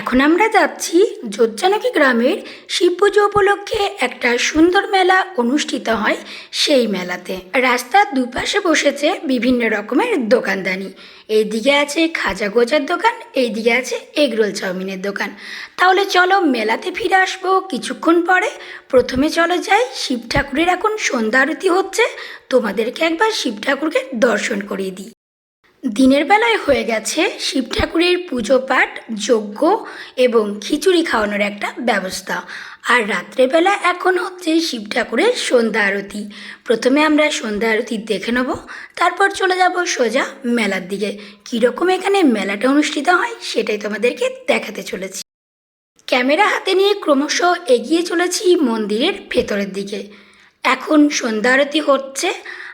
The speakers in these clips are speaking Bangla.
এখন আমরা যাচ্ছি যোজ্জানকী গ্রামের শিব পুজো উপলক্ষে একটা সুন্দর মেলা অনুষ্ঠিত হয় সেই মেলাতে। রাস্তার দুপাশে বসেছে বিভিন্ন রকমের দোকানদানি। এইদিকে আছে খাজা গোজার দোকান, এইদিকে আছে এগরোল চাউমিনের দোকান। তাহলে চলো মেলাতে ফিরে আসব কিছুক্ষণ পরে। প্রথমে চলো যাই, শিব ঠাকুরের এখন সন্ধ্যা আরতি হচ্ছে। তোমাদেরকে একবার শিব ঠাকুরকে দর্শন করিয়ে দিই। দিনের বেলায় হয়ে গেছে শিব ঠাকুরের পুজো পাঠ, যজ্ঞ এবং খিচুড়ি খাওয়ানোর একটা ব্যবস্থা। আর রাত্রেবেলা এখন হচ্ছে শিব ঠাকুরের সন্ধ্যা আরতি। প্রথমে আমরা সন্ধ্যা আরতি দেখে নেব, তারপর চলে যাব সোজা মেলার দিকে। কীরকম এখানে মেলাটা অনুষ্ঠিত হয় সেটাই তোমাদেরকে দেখাতে চলেছি। ক্যামেরা হাতে নিয়ে ক্রমশ এগিয়ে চলেছি মন্দিরের ভেতরের দিকে। এখন সন্ধ্যা আরতি হচ্ছে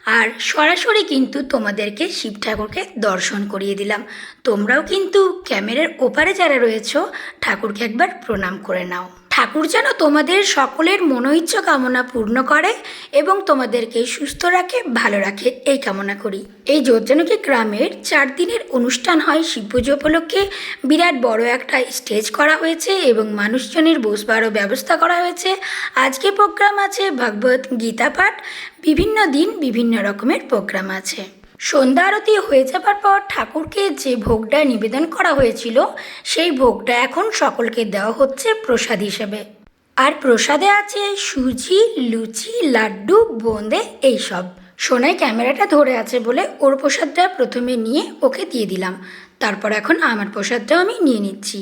আর সরাসরি কিন্তু তোমাদেরকে শিব ঠাকুরকে দর্শন করিয়ে দিলাম। তোমরাও কিন্তু ক্যামেরার ওপারে যারা রয়েছ, ঠাকুরকে একবার প্রণাম করে নাও। ঠাকুর যেন তোমাদের সকলের মনোইচ্ছা কামনা পূর্ণ করে এবং তোমাদেরকে সুস্থ রাখে, ভালো রাখে, এই কামনা করি। এই যোজ্জানকী গ্রামের চার দিনের অনুষ্ঠান হয় শিব পুজো উপলক্ষে। বিরাট বড় একটা স্টেজ করা হয়েছে এবং মানুষজনের বসবারও ব্যবস্থা করা হয়েছে। আজকে প্রোগ্রাম আছে ভগবত গীতা পাঠ। বিভিন্ন দিন বিভিন্ন রকমের প্রোগ্রাম আছে। সন্ধ্যা আরতি হয়ে যাবার পর ঠাকুরকে যে ভোগটা নিবেদন করা হয়েছিল, সেই ভোগটা এখন সকলকে দেওয়া হচ্ছে প্রসাদ হিসেবে। আর প্রসাদে আছে সুজি, লুচি, লাড্ডু, বোঁদে এইসব। সোনাই ক্যামেরাটা ধরে আছে বলে ওর প্রসাদটা প্রথমে নিয়ে ওকে দিয়ে দিলাম। তারপর এখন আমার প্রসাদটাও আমি নিয়ে নিচ্ছি।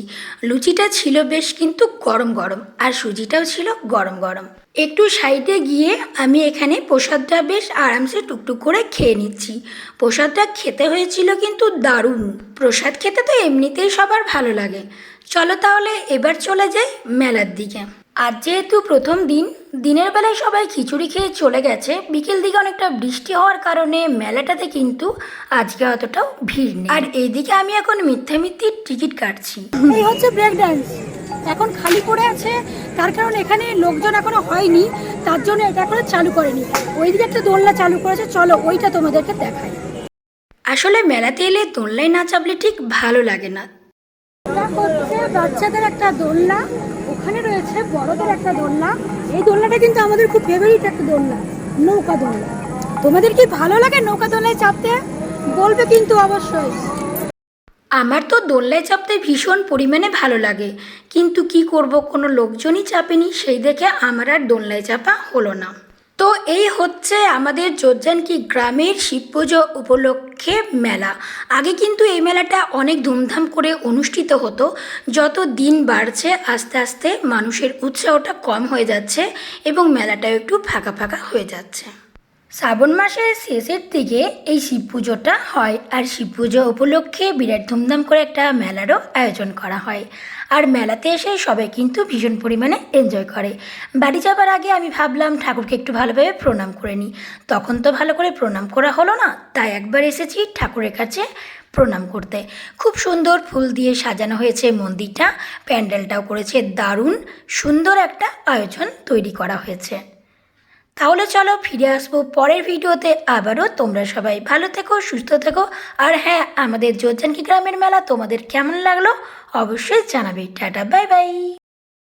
লুচিটা ছিল বেশ কিন্তু গরম গরম আর সুজিটাও ছিল গরম গরম। একটু সাইডে গিয়ে আমি এখানে প্রসাদটা বেশ আরামসে টুকটুক করে খেয়ে নিচ্ছি। প্রসাদটা খেতে হয়েছিল কিন্তু দারুণ। প্রসাদ খেতে তো এমনিতেই সবার ভালো লাগে। চলো তাহলে এবার চলে যাই মেলার দিকে। আজ যেহেতু প্রথম দিন দিনের বেলায় সবাই খিচুড়ি খেয়ে চলে গেছে বিকেল দিকে অনেকটা বৃষ্টি হওয়ার কারণে মেলাটাতে কিন্তু আজকে অতটাও ভিড় নেই। আর এইদিকে আমি এখন মিথ্যা মিথ্যির টিকিট কাটছি। এই হচ্ছে ব্রেক ডান্স এখন খালি পড়ে আছে তার কারণ এখানে লোকজন এখনও হয়নি তার জন্য এটা এখনও চালু করেনি। ওইদিকে একটা দোলনা চালু করেছে চলো ওইটা তোমাদেরকে দেখাই। আসলে মেলাতে এলে দোলনায় না চাপলে ঠিক ভালো লাগে না। হচ্ছে বাচ্চাদের একটা দোলনা ওখানে রয়েছে বড়দের একটা দোলনা। এই দোলনাটা কিন্তু আমাদের খুব ফেভারিট একটা দোলনা, নৌকা দোলনা। তোমাদের কি ভালো লাগে নৌকা দোলায় চাপতে? বলবে কিন্তু অবশ্যই। আমার তো দোলনায় চাপতে ভীষণ পরিমাণে ভালো লাগে, কিন্তু কি করব কোনো লোকজনই চাপেনি, সেই দেখে আমার আর দোলনায় চাপা হলো না। তো এই হচ্ছে আমাদের যোজ্জানকি গ্রামের শিব পুজো উপলক্ষে মেলা। আগে কিন্তু এই মেলাটা অনেক ধুমধাম করে অনুষ্ঠিত হতো। যত দিন বাড়ছে, আস্তে আস্তে মানুষের উৎসাহটা কম হয়ে যাচ্ছে এবং মেলাটাও একটু ফাঁকা ফাঁকা হয়ে যাচ্ছে। শ্রাবণ মাসের শেষের দিকে এই শিব পুজোটা হয় আর শিব পুজো উপলক্ষে বিরাট ধুমধাম করে একটা মেলারও আয়োজন করা হয়। আর মেলাতে এসে সবাই কিন্তু ভীষণ পরিমাণে এনজয় করে। বাড়ি যাবার আগে আমি ভাবলাম ঠাকুরকে একটু ভালোভাবে প্রণাম করে নিই। তখন তো ভালো করে প্রণাম করা হলো না, তাই একবার এসেছি ঠাকুরের কাছে প্রণাম করতে। খুব সুন্দর ফুল দিয়ে সাজানো হয়েছে মন্দিরটা, প্যান্ডেলটাও করেছে, দারুণ সুন্দর একটা আয়োজন তৈরি করা হয়েছে। তাহলে চলো ফিরে আসব পরের ভিডিওতে। আবারও তোমরা সবাই ভালো থেকো, সুস্থ থেকো। আর হ্যাঁ আমাদের যোজ্জানকি গ্রামের মেলা তোমাদের কেমন লাগল অবশ্যই জানাবে। Tata, bye bye.